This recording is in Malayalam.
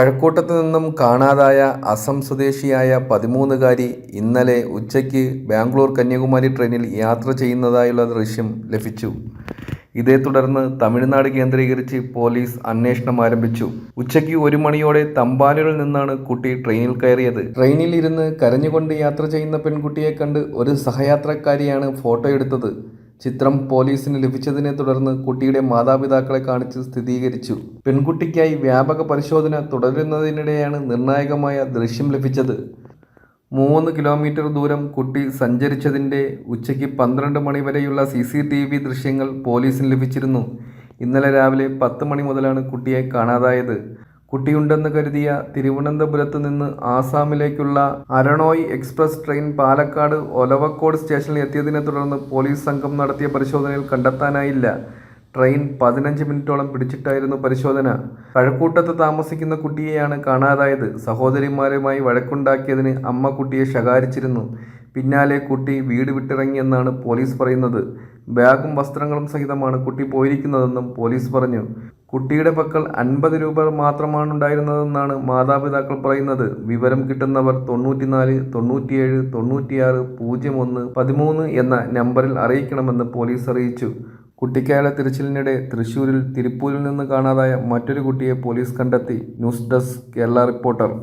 കഴക്കൂട്ടത്ത് നിന്നും കാണാതായ അസം സ്വദേശിയായ പതിമൂന്നുകാരി ഇന്നലെ ഉച്ചയ്ക്ക് ബാംഗ്ലൂർ കന്യാകുമാരി ട്രെയിനിൽ യാത്ര ചെയ്യുന്നതായുള്ള ദൃശ്യം ലഭിച്ചു. ഇതേ തുടർന്ന് തമിഴ്നാട് കേന്ദ്രീകരിച്ച് പോലീസ് അന്വേഷണം ആരംഭിച്ചു. ഉച്ചയ്ക്ക് ഒരു മണിയോടെ തമ്പാനൂരിൽ നിന്നാണ് കുട്ടി ട്രെയിനിൽ കയറിയത്. ട്രെയിനിൽ ഇരുന്ന് കരഞ്ഞുകൊണ്ട് യാത്ര ചെയ്യുന്ന പെൺകുട്ടിയെ കണ്ട് ഒരു സഹയാത്രക്കാരിയാണ് ഫോട്ടോ എടുത്തത്. ചിത്രം പോലീസിന് ലഭിച്ചതിനെ തുടർന്ന് കുട്ടിയുടെ മാതാപിതാക്കളെ കാണിച്ച് സ്ഥിരീകരിച്ചു. പെൺകുട്ടിക്കായി വ്യാപക പരിശോധന തുടരുന്നതിനിടെയാണ് നിർണായകമായ ദൃശ്യം ലഭിച്ചത്. മൂന്ന് കിലോമീറ്റർ ദൂരം കുട്ടി സഞ്ചരിച്ചതിന്റെ ഉച്ചയ്ക്ക് പന്ത്രണ്ട് മണി വരെയുള്ള സി സി ടി വി ദൃശ്യങ്ങൾ പോലീസിന് ലഭിച്ചിരുന്നു. ഇന്നലെ രാവിലെ പത്ത് മണി മുതലാണ് കുട്ടിയെ കാണാതായത്. കുട്ടിയുണ്ടെന്ന് കരുതിയ തിരുവനന്തപുരത്ത് നിന്ന് ആസാമിലേക്കുള്ള അരണോയ് എക്സ്പ്രസ് ട്രെയിൻ പാലക്കാട് ഒലവക്കോട് സ്റ്റേഷനിൽ എത്തിയതിനെ തുടർന്ന് പോലീസ് സംഘം നടത്തിയ പരിശോധനയിൽ കണ്ടെത്താനായില്ല. ട്രെയിൻ പതിനഞ്ച് മിനിറ്റോളം പിടിച്ചിട്ടായിരുന്നു പരിശോധന. കഴക്കൂട്ടത്ത് താമസിക്കുന്ന കുട്ടിയെയാണ് കാണാതായത്. സഹോദരിമാരുമായി വഴക്കുണ്ടാക്കിയതിന് അമ്മ കുട്ടിയെ ശകാരിച്ചിരുന്നു. പിന്നാലെ കുട്ടി വീട് വിട്ടിറങ്ങിയെന്നാണ് പോലീസ് പറയുന്നത്. ബാഗും വസ്ത്രങ്ങളും സഹിതമാണ് കുട്ടി പോയിരിക്കുന്നതെന്നും പോലീസ് പറഞ്ഞു. കുട്ടിയുടെ പക്കൽ അൻപത് രൂപ മാത്രമാണ് ഉണ്ടായിരുന്നതെന്നാണ് മാതാപിതാക്കൾ പറയുന്നത്. വിവരം കിട്ടുന്നവർ തൊണ്ണൂറ്റിനാല് തൊണ്ണൂറ്റിയേഴ് തൊണ്ണൂറ്റിയാറ് പൂജ്യം ഒന്ന് പതിമൂന്ന് എന്ന നമ്പറിൽ അറിയിക്കണമെന്ന് പോലീസ് അറിയിച്ചു. കുട്ടിക്കാല തിരച്ചിലിനിടെ തൃശൂരിൽ തിരുപ്പൂരിൽ നിന്ന് കാണാതായ മറ്റൊരു കുട്ടിയെ പോലീസ് കണ്ടെത്തി. News desk Kerala reporter.